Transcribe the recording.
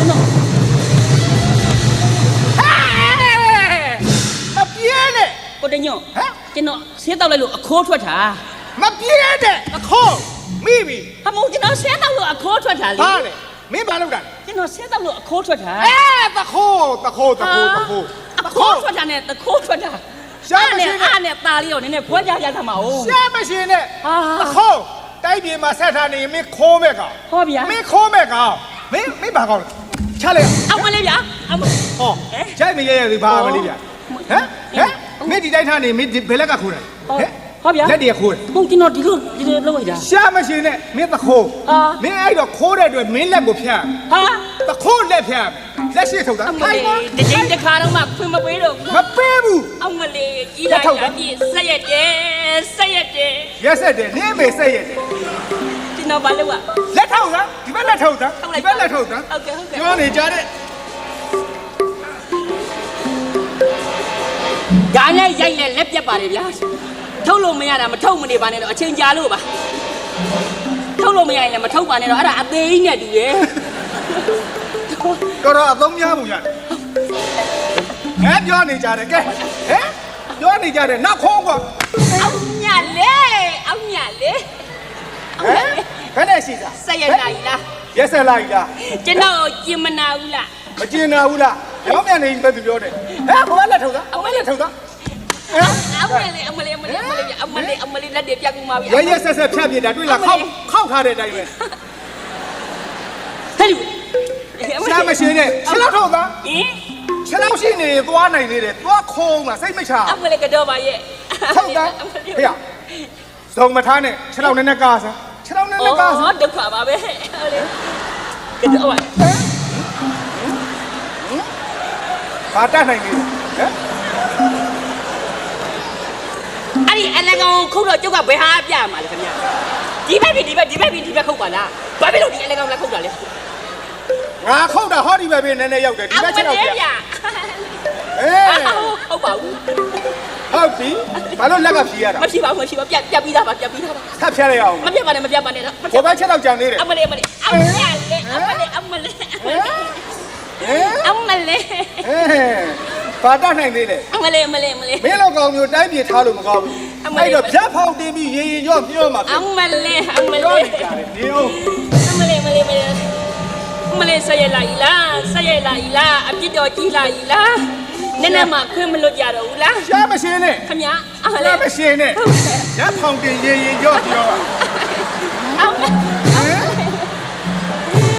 ကျွန်တော် မပြေးနဲ့ ကိုတညွန့် ဟမ် ကျွန်တော်ဆင်းတောက်လိုက်လို့အခိုးထွက်တာ မပြေးနဲ့အခုမိပြီ ဟာမဟုတ်ကျွန်တော်ဆင်းတောက်လို့အခိုးထွက်တာလေ ဘာလဲမင်းဘာလုပ်တာလဲ ကျွန်တော်ဆင်းတောက်လို့အခိုးထွက်တာ အဲတခိုးတခိုးတခိုးတခိုး အခိုးထွက်တာနဲ့တခိုးထွက်တာ ရှားမရှိနဲ့ အားနဲ့ตาလေးကိုနည်းနည်းခွဲကြရသမှာ哦 ရှားမရှင်နဲ့ ဟာ တခိုးတိုက်ပြေမှာဆက်ထားနေရင်မင်းခိုးမဲ့ကောင် ဟောဗျာ မင်းခိုးမဲ့ကောင်မင်းမင်းဘာကောင်လဲ ချလိုက်အမလေးဗျာအမဟောကြိုက်မရရသေးဘာမလေးဗျဟမ်ဟမ်မင်းဒီတိုက်ထားနေမင်းဒီဘယ်လက်ကခိုးတယ်ဟမ်ဟောဗျာလက်တည်းခိုးတယ်ဟုတ်ကျွန်တော်ဒီလိုဒီလိုလုပ်လိုက်တာရှားမရှင်နဲ့မင်းတခိုးအာမင်းအဲ့တော့ခိုးတဲ့အတွက်မင်းလက်ကိုဖြတ်ဟာတခိုးလက်ဖြတ်လက်ရှိထုတ်တာအမလေးတစ်ချိန်တစ်ခါတော့မှခွင့်မပေးတော့ဘူးမပေးဘူးအမလေးကြီးလိုက်တာဒီဆက်ရက်တယ်ဆက်ရက်တယ်ရက်ဆက်တယ်နင်းမေဆက်ရက်တယ်ကျွန် တော်ဘာလုပ်อ่ะလက်ထောက်သားဒီဘက်လက်ထောက်သားထုတ်လိုဒီက်ဘက်လက်ထောက်သားဟုတ်ကဲ့ဟုတ်ကဲ့ပြောနေကြတဲ့ဒါနဲ့ရိုက်နဲ့လက်ပြတ်ပါတယ်ဗျာထုတ်လို့မရတာမထုတ်မနေပါနဲ့တော့အချိန်ကြာလို့ပါထုတ်လို့မရရင်လည်းမထုတ်ပါနဲ့တော့အဲ့ဒါအသေးကြီးနဲ့တူရဲ့တော်တော်အသုံးများမှုရတယ်ငါပြောနေကြတယ်ကဲဟမ်ပြောနေကြတယ်နောက်ခေါင်းကွာ ခက်တဲ့ရှိတာဆက်ရက်နိုင်လားရက်ဆက်လိုက်လားကျွန်တော်ကျင်မနာဘူးလားမကျင်နာဘူးလားရောင်းမြန်နေပဲသူပြောတယ်ဟမ်ဘယ်လက်ထောက်သားအမလက်ထောက်သားဟမ်အမလေးအမလေးအမလေးအမလေးအမလေးအမလေးလက်တွေပြတ်ကုန်ပါပြီရရက်ဆက်ဆက်ဖြတ်ပြတာတွေ့လားခောက်ခောက်ထားတဲ့အတိုင်းပဲဟဲ့ရှားမရှိနဲ့ခြေလောက်ထောက်သားဟင်ခြေလောက်ရှိနေသွားနိုင်သေးတယ်သွားခုံးလားစိတ်မချအမလေးကတော့ပါရဲ့ထောက်သားဖေရဇုံမထားနဲ့ခြေလောက်နဲ့နဲ့ကားစား ခြေလောက်နဲ့နဲ့ကားစားအော်ဒုက္ခပါပဲဟဲ့လေကတော့ပါဘာတတ်နိုင်နေလဲဟမ်အဲ့ဒီအလကောင်ခုတ်တော့ကျုပ်ကဘယ်ဟာပြမှာလဲခင်ဗျာဒီဘက်ပြီဒီဘက်ဒီဘက်ပြီဒီဘက်ခုတ်ပါလားဘာဖြစ်လို့ဒီအလကောင်လက်ခုတ်တာလဲငါခုတ်တာဟောဒီဘက်ပဲနည်းနည်းရောက်တယ်ဒီဘက်ခြေလောက်ပြအေး ဟင်ဘာလို့လက်ကဖြီးရတာမရှိပါဘူးမရှိပါဘူးပြတ်ပြတ်ပြီးသားပါပြတ်ပြီးသားပါဆက်ဖြတ်လိုက်အောင်မပြတ်ပါနဲ့မပြတ်ပါနဲ့တော့မပြဘောတ်ဘက်ချက်တော့ကြံသေးတယ်အမလေးအမလေးအမလေးအမလေးအမလေးဟမ်ဟမ်အမလေးဟမ်ဘာတတ်နိုင်သေးလဲအမလေးအမလေးအမလေးမင်းလောက်ကောင်မျိုးတိုင်းပြည်ထားလို့မကောင်းဘူးအဲ့တော့ဖြတ်ဖောင်းတင်ပြီးရေရင်ရော့ပြောမှာအမလေးအမလေးတော့ကြတယ်နေအောင်အမလေးအမလေးအမလေးအမလေးဆက်ရလာ ila ဆက်ရလာ ila အပြစ်တော်ကြီးလာ ila နည်းနည်းမှခွင့်မလွတ်ကြတော့ဘူးလားရှားမရှင်းနဲ့ခမညာအမရှားလေးမရှင်းနဲ့ရဖောက်တင်ရေရင်ရော့ပြောပါအမ